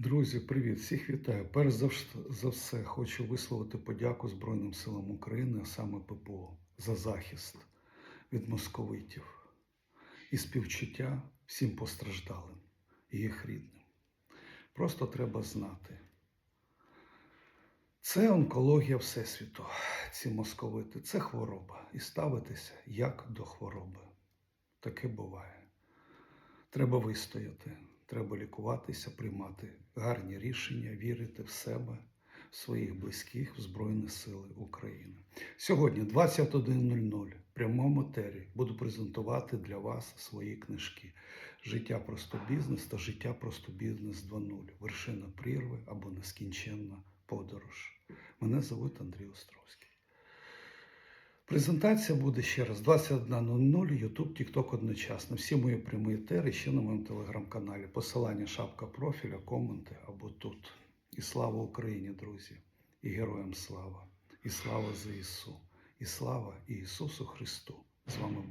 Друзі, привіт! Всіх вітаю. Перш за все хочу висловити подяку Збройним силам України, а саме ППО, за захист від московитів і співчуття всім постраждалим і їх рідним. Просто треба знати. Це онкологія Всесвіту, ці московити, це хвороба. І ставитися як до хвороби. Таке буває. Треба вистояти, треба лікуватися, приймати гарні рішення, вірити в себе, в своїх близьких, в Збройні Сили України. Сьогодні, 21.00, в прямому етері буду презентувати для вас свої книжки Життя просто бізнес та життя просто бізнес 2.0. Вершина прірви або нескінченна подорож. Мене звуть Андрій Островський. Презентація буде ще раз 21.00, YouTube, TikTok одночасно. Всі мої прямі етери ще на моєму телеграм-каналі. Посилання, шапка профіля, коменти або тут. І слава Україні, друзі! І героям слава! І слава ЗСУ! І слава Ісусу Христу! З вами